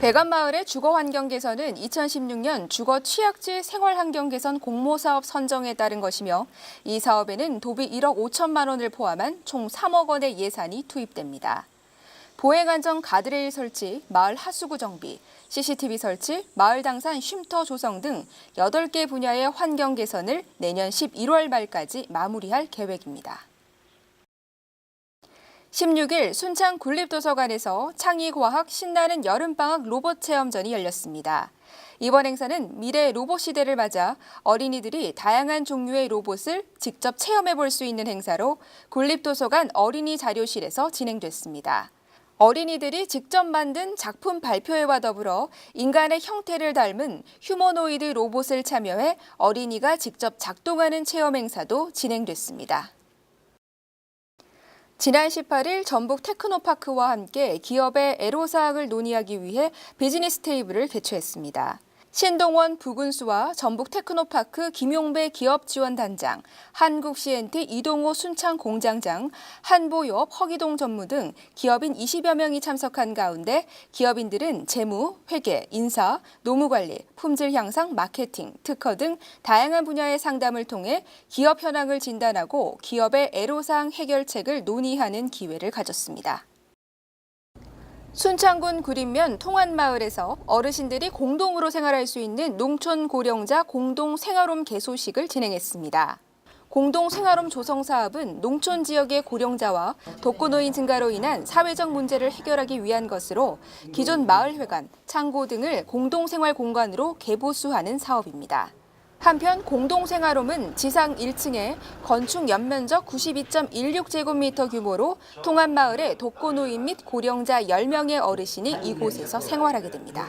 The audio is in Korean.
백안마을의 주거환경 개선은 2016년 주거 취약지 생활환경 개선 공모사업 선정에 따른 것이며 이 사업에는 도비 1억 5천만 원을 포함한 총 3억 원의 예산이 투입됩니다. 보행 안전 가드레일 설치, 마을 하수구 정비, CCTV 설치, 마을 당산 쉼터 조성 등 8개 분야의 환경 개선을 내년 11월 말까지 마무리할 계획입니다. 16일 순창 국립도서관에서 창의과학 신나는 여름방학 로봇 체험전이 열렸습니다. 이번 행사는 미래 로봇 시대를 맞아 어린이들이 다양한 종류의 로봇을 직접 체험해 볼 수 있는 행사로 국립도서관 어린이 자료실에서 진행됐습니다. 어린이들이 직접 만든 작품 발표회와 더불어 인간의 형태를 닮은 휴머노이드 로봇을 참여해 어린이가 직접 작동하는 체험 행사도 진행됐습니다. 지난 18일 전북 테크노파크와 함께 기업의 애로사항을 논의하기 위해 비즈니스 테이블을 개최했습니다. 신동원 부군수와 전북 테크노파크 김용배 기업지원단장, 한국 CNT 이동호 순창 공장장, 한보엽 허기동 전무 등 기업인 20여 명이 참석한 가운데 기업인들은 재무, 회계, 인사, 노무관리, 품질 향상, 마케팅, 특허 등 다양한 분야의 상담을 통해 기업 현황을 진단하고 기업의 애로사항 해결책을 논의하는 기회를 가졌습니다. 순창군 구림면 통안마을에서 어르신들이 공동으로 생활할 수 있는 농촌 고령자 공동 생활홈 개소식을 진행했습니다. 공동 생활홈 조성 사업은 농촌 지역의 고령자와 독거노인 증가로 인한 사회적 문제를 해결하기 위한 것으로 기존 마을회관, 창고 등을 공동 생활 공간으로 개보수하는 사업입니다. 한편 공동생활홈은 지상 1층에 건축 연면적 92.16제곱미터 규모로 통안마을의 독거노인 및 고령자 10명의 어르신이 이곳에서 생활하게 됩니다.